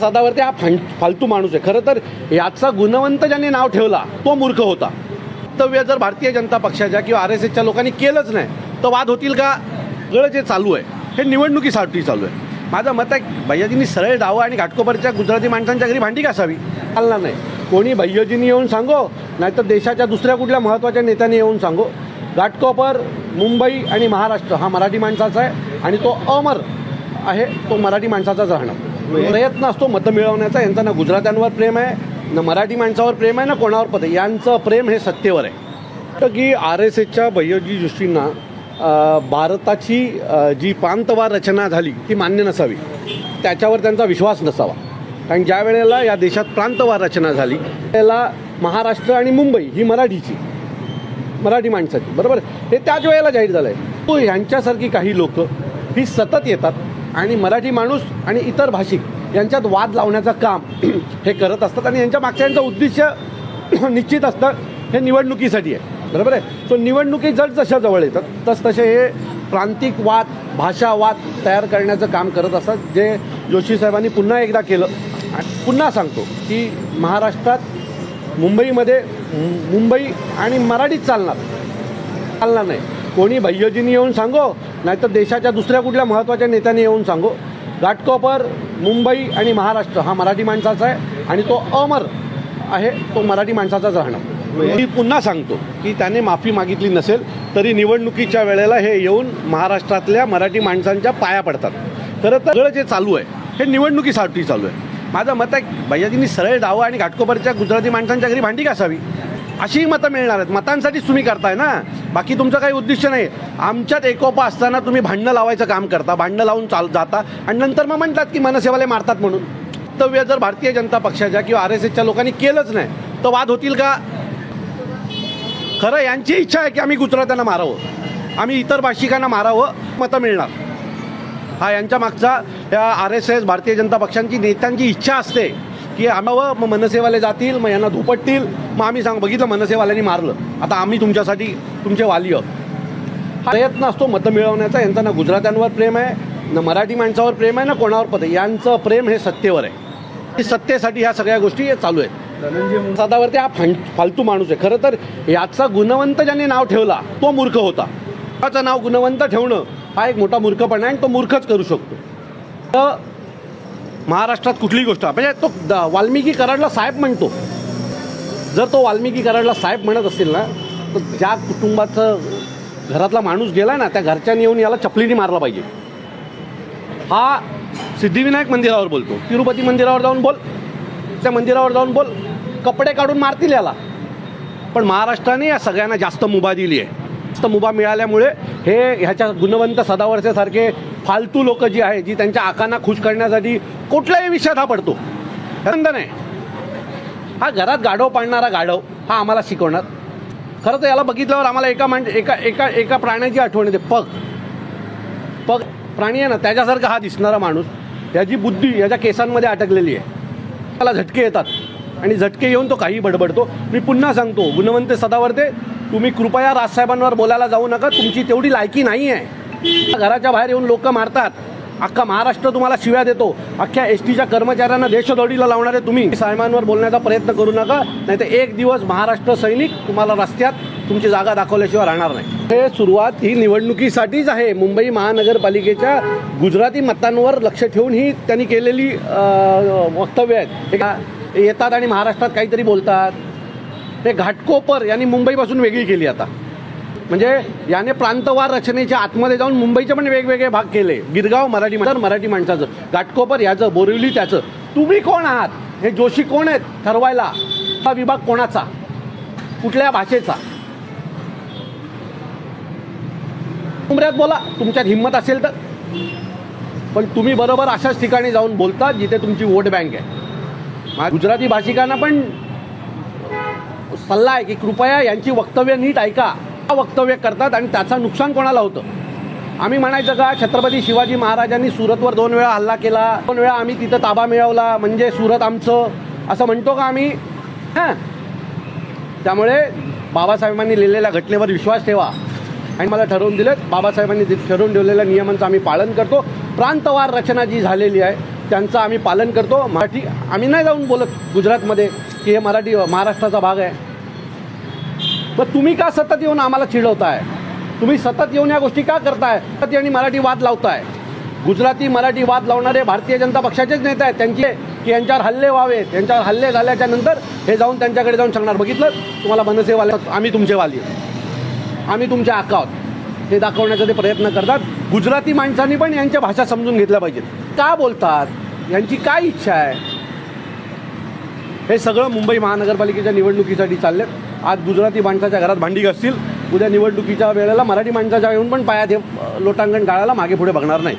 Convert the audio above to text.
सदावरती हा फं फालतू माणूस आहे. खरं तर याचा गुणवंत ज्यांनी नाव ठेवला तो मूर्ख होता. वक्तव्य जर भारतीय जनता पक्षाच्या किंवा आर एस एसच्या लोकांनी केलंच नाही तर वाद होतील का? सगळं जे चालू आहे. हे निवडणुकीसाठी चालू आहे. माझं मत आहे भैयाजींनी सरळ डावं आणि घाटकोपरच्या गुजराती माणसांच्या घरी भांडी घासावी. चालणार नाही. कोणी भैयाजींनी येऊन सांगो नाहीतर देशाच्या दुसऱ्या कुठल्या महत्त्वाच्या नेत्याने येऊन सांगो. घाटकोपर मुंबई आणि महाराष्ट्र हा मराठी माणसाचा आहे आणि तो अमर आहे तो मराठी माणसाचाच राहणार. म्हणजे प्रयत्न असतो मतं मिळवण्याचा. यांचा ना गुजरात्यांवर प्रेम आहे ना मराठी माणसावर प्रेम आहे ना कोणावर पद यांचं प्रेम हे सत्तेवर आहे. तर की आर एस एसच्या भैयोजी दृष्टींना भारताची जी प्रांतवार रचना झाली ती मान्य नसावी. त्याच्यावर त्यांचा विश्वास नसावा. कारण ज्या वेळेला या देशात प्रांतवार रचना झाली त्याला महाराष्ट्र आणि मुंबई ही मराठीची मराठी माणसाची बरोबर? हे त्याच वेळेला जाहीर झालं आहे तो ह्यांच्यासारखी काही लोक ही सतत येतात. आणि मराठी माणूस आणि इतर भाषिक यांच्यात वाद लावण्याचं काम हे करत असतात आणि यांच्या मागच्या यांचं उद्दिष्ट निश्चित असतं हे निवडणुकीसाठी आहे. बरोबर आहे? सो निवडणुकी जर जशा जवळ येतात तस तसे हे प्रांतिक वाद भाषावाद तयार करण्याचं काम करत असतात. जे जोशी साहेबांनी पुन्हा एकदा केलं. आणि पुन्हा सांगतो की महाराष्ट्रात मुंबईमध्ये मुंबई आणि मराठीच चालणार. चालणार नाही. कोणी भैयजींनी येऊन सांगो नाहीतर देशाच्या दुसऱ्या कुठल्या महत्त्वाच्या नेत्याने येऊन सांगो. घाटकोपर मुंबई आणि महाराष्ट्र हा मराठी माणसाचा आहे आणि तो अमर आहे तो मराठी माणसाचाच राहणार. मी पुन्हा सांगतो की त्याने माफी मागितली नसेल तरी निवडणुकीच्या वेळेला हे येऊन महाराष्ट्रातल्या मराठी माणसांच्या पाया पडतात. खरं तर सगळं जे चालू आहे हे निवडणुकीसाठी चालू आहे. माझं मत आहे भैयाजींनी सरळ डावं आणि घाटकोपरच्या गुजराती माणसांच्या घरी भांडी घासावी. अशीही मतं मिळणार आहेत. मतांसाठीच तुम्ही करताय ना? बाकी तुमचं काही उद्दिष्ट नाही. आमच्यात एकोपा असताना तुम्ही भांडणं लावायचं काम करता भांडणं लावून चाल जाता. आणि नंतर मग म्हणतात की मनसेवाले मारतात म्हणून. वक्तव्य जर भारतीय जनता पक्षाच्या किंवा आर एस एसच्या लोकांनी केलंच नाही तर वाद होतील का? खरं यांची इच्छा आहे की आम्ही गुजरात्यांना मारावं. आम्ही इतर भाषिकांना मारावं मतं मिळणार. हा यांच्या मागचा या R S S Bharatiya Janata पक्षांची नेत्यांची इच्छा असते. की आम्हावं मग मनसेवाले जातील मग यांना धुपटतील. मग आम्ही सांग बघितलं मनसेवाल्यांनी मारलं. आता आम्ही तुमच्यासाठी तुमचे वाली आहोत. हा प्रयत्न असतो मतं मिळवण्याचा. यांचा ना गुजरात्यांवर प्रेम आहे ना मराठी माणसावर प्रेम आहे ना कोणावर पद आहे. यांचं प्रेम हे सत्तेवर आहे. सत्तेसाठी ह्या सगळ्या गोष्टी चालू आहेत. सदावरती हा फं फालतू माणूस आहे. खरं तर याचा गुणवंत ज्यांनी नाव ठेवला तो मूर्ख होता. त्याचं नाव गुणवंत ठेवणं हा एक मोठा मूर्खपणा आहे आणि तो मूर्खच करू शकतो. तर महाराष्ट्रात कुठलीही गोष्ट. म्हणजे तो द- वाल्मिकी कराडला साहेब म्हणतो. जर तो वाल्मिकी कराडला साहेब म्हणत असेल ना तर ज्या कुटुंबाचं घरातला माणूस गेला ना त्या घरच्यांनी येऊन याला चपलीने मारला पाहिजे. हा सिद्धिविनायक मंदिरावर बोलतो. तिरुपती मंदिरावर जाऊन बोल. त्या मंदिरावर जाऊन बोल. कपडे काढून मारतील याला. पण महाराष्ट्राने या सगळ्यांना जास्त मुभा दिली आहे. जास्त मुभा मिळाल्यामुळे हे ह्याच्या गुणवंत सदावरच्यासारखे फालतू लोक जी आहे जी त्यांच्या आकांना खुश करण्यासाठी कुठल्याही विषयात हा पडतो. बंधन नाही. हा घरात गाढव पाळणारा गाढव हा आम्हाला शिकवणार. खरं तर याला बघितल्यावर आम्हाला एका माण एका एका एका प्राण्याची आठवण येते. पग. पग. प्राणी आहे ना त्याच्यासारखा हा दिसणारा माणूस याची बुद्धी याच्या केसांमध्ये अटकलेली आहे. त्याला झटके येतात. आणि झटके येऊन तो काही बडबडतो. मी पुन्हा सांगतो गुणवंत सदावर्ते तुम्ही कृपया राजसाहेबांवर बोलायला जाऊ नका. तुमची तेवढी लायकी नाही आहे घराच्या बाहेर येऊन लोक मारतात. अख्खा महाराष्ट्र तुम्हाला शिव्या देतो. अख्ख्या एस टीच्या कर्मचाऱ्यांना देशदोडीला लावणारे तुम्ही. साहेबांवर बोलण्याचा प्रयत्न करू नका नाही तर एक दिवस महाराष्ट्र सैनिक तुम्हाला रस्त्यात तुमची जागा दाखवल्याशिवाय राहणार नाही. हे सुरुवात ही निवडणुकीसाठीच आहे. मुंबई महानगरपालिकेच्या गुजराती मतांवर लक्ष ठेवून ही त्यांनी केलेली वक्तव्य आहेत. हे का- येतात आणि महाराष्ट्रात काहीतरी बोलतात. हे घाटकोपर यांनी मुंबईपासून वेगळी केली आता. म्हणजे याने प्रांतवार रचनेच्या आतमध्ये जाऊन मुंबईचे पण वेगवेगळे भाग केले. गिरगाव मराठी तर मराठी माणसाचं. घाटकोपर याचं बोरिवली त्याचं. तुम्ही कोण आहात? हे जोशी कोण आहेत ठरवायला? हा विभाग कोणाचा? कुठल्या भाषेचा? उमऱ्यात बोला. तुमच्यात हिंमत असेल तर. पण तुम्ही बरोबर अशाच ठिकाणी जाऊन बोलता जिथे तुमची वोट बँक आहे. मा- गुजराती भाषिकांना पण सल्ला आहे की कृपया यांची वक्तव्य नीट ऐका. वक्तव्य करतात आणि त्याचं नुकसान कोणाला होतं? आम्ही म्हणायचं का छत्रपती शिवाजी महाराजांनी सुरतवर दोन वेळा हल्ला केला दोन वेळा आम्ही तिथं ताबा मिळवला म्हणजे सुरत आमचं असं म्हणतो का आम्ही? हां. त्यामुळे बाबासाहेबांनी लिहिलेल्या घटनेवर विश्वास ठेवा. आणि मला ठरवून दिलेत बाबासाहेबांनी ठरवून ठेवलेल्या नियमांचं आम्ही पालन करतो. प्रांतवार रचना जी झालेली आहे त्यांचं आम्ही पालन करतो. मराठी आम्ही नाही जाऊन बोलत गुजरातमध्ये की हे मराठी महाराष्ट्राचा भाग आहे. मग तुम्ही का सतत येऊन आम्हाला चिडवताय? तुम्ही सतत येऊन या गोष्टी का करताय? सतत आणि मराठी वाद लावताय. गुजराती मराठी वाद लावणारे भारतीय जनता पक्षाचेच नेते आहेत. त्यांचे की यांच्यावर हल्ले व्हावे त्यांच्यावर हल्ले झाल्याच्यानंतर हे जाऊन त्यांच्याकडे जाऊन सांगणार. बघितलं? तुम्हाला मनसेवाले आम्ही तुमचे वाली आम्ही तुमच्या आकावत आहोत हे दाखवण्याचा ते प्रयत्न करतात. गुजराती माणसांनी पण यांच्या भाषा समजून घेतल्या पाहिजेत. का बोलतात? यांची काय इच्छा आहे? हे सगळं मुंबई महानगरपालिकेच्या निवडणुकीसाठी चाललेत. आज गुजराती माणसाच्या घरात भांडी घासतील. उद्या निवडणुकीच्या वेळेला मराठी माणसाच्या येऊन पण पायात हे लोटांगण गाळायला मागे पुढे बघणार नाही.